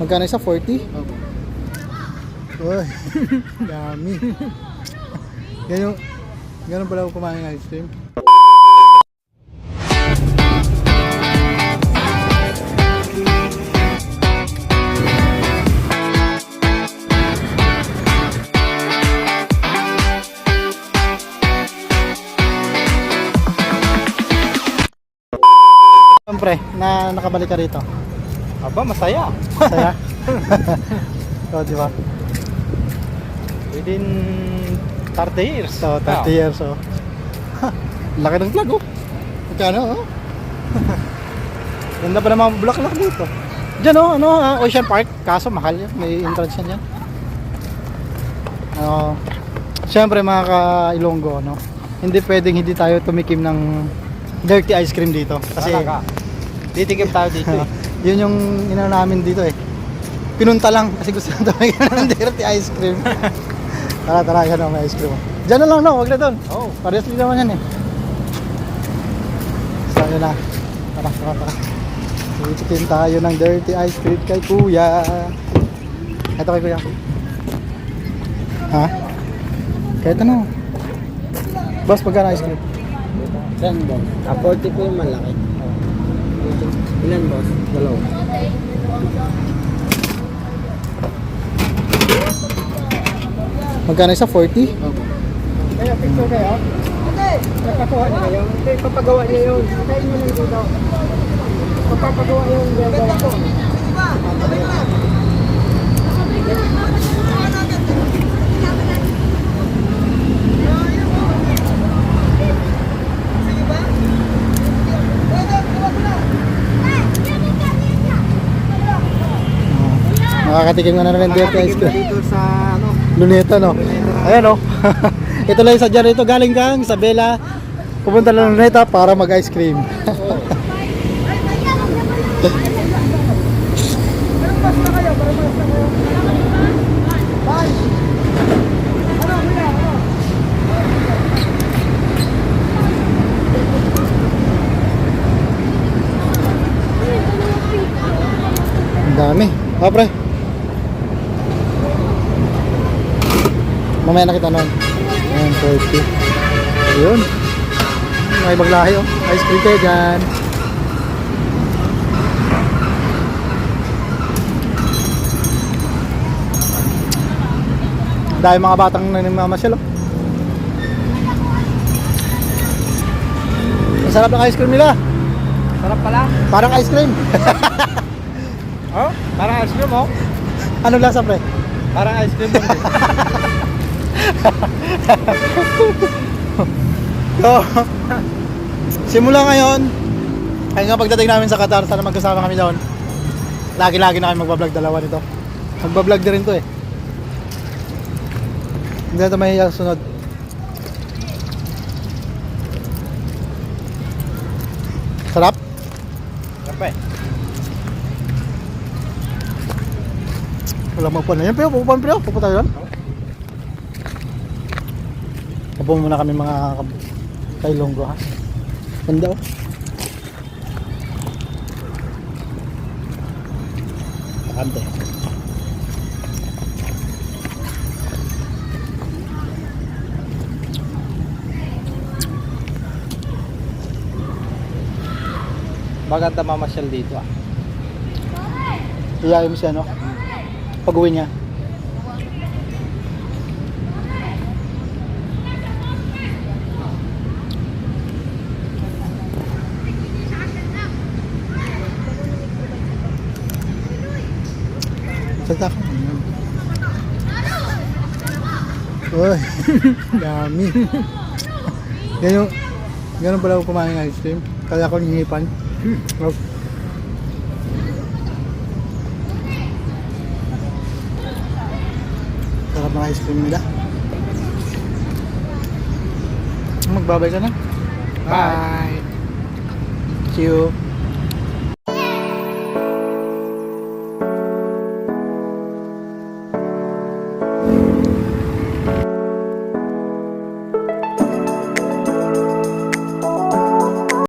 Magkano isa? 40? Uy, dami. Yan yung, ganun pala ako kumain ng ice cream. Siyempre, na nakabalik ka rito. Aba, masaya. Saya. o, di ba? Within 30 years. So, 30 years, oh. Laki ng flag, oh. Magkano, oh. Ganda pa mga bulaklak dito. Diyan, oh, ano, ah, Ocean Park. Kaso, mahal yan. May entrance yan yan. Ano, Siyempre, mga ka-Ilonggo, no? Hindi pwedeng hindi tayo tumikim ng dirty ice cream dito. Kasi, Talaga. Titikim tayo dito eh. Yun yung ina namin dito eh. Pinunta lang kasi gusto na tumikim ng dirty ice cream. tara, tara, yan may ice cream. Diyan na lang, no? Huwag na doon. Oh. Parehas din naman yan eh. So, yun na. Tara, tara, tara. Titikin tayo ng dirty ice cream kay kuya. Ito kay kuya. Ha? Kahit ano. Boss, pagkano ice cream? Saan boss? Ah, 40 po yung malaki. Ilan boss? Dalawa. Magkano isa? 40? Kaya picture kayo? Okay. Papakuha niya yun. Hindi, papagawa niya yun. Kain mo lang dito. Papapagawa yung gagawa ko. Nakakatikim ka na rin dirty ice cream. dito sa ano. Luneta, no? Ayan, no? Ito lang yung sadya rito. Galing kang Isabela. Pupunta lang ng Luneta para mag-ice cream. Ang dami. Ah, pre. Mamaya na kita nun. Ayan, 40. Ayun. May maglahi, oh. Ice cream kayo dyan. Dahil mga batang nanimamasyal, oh. Ang sarap ng ice cream nila. Sarap pala. Parang ice cream. Oh, parang ice cream oh. ano lasa, pre? Parang ice cream lang. So, simula ngayon, hanggang pagdating namin sa Qatar, sana magkasama kami doon. Lagi-lagi na kami magbablog dalawa nito. Magbablog din rin to eh. Hindi na ito mahiya sunod. Sarap? Sarap eh. Wala mapuan na yan. Pero pupuan pero. Pupunta tayo doon. Tapo muna kami mga kab- kailonggo ha. Ganda oh. Pakante. Maganda mamasyal dito ah. Iyayin mo siya no. Pag uwi niya. Salta ka. Uy, dami. Yan yung, ganun pala ako kumain ng ice cream. Kaya ako hinipan. Oh. Sarap ng ice cream nila. Magbabay ka na. Bye. See you.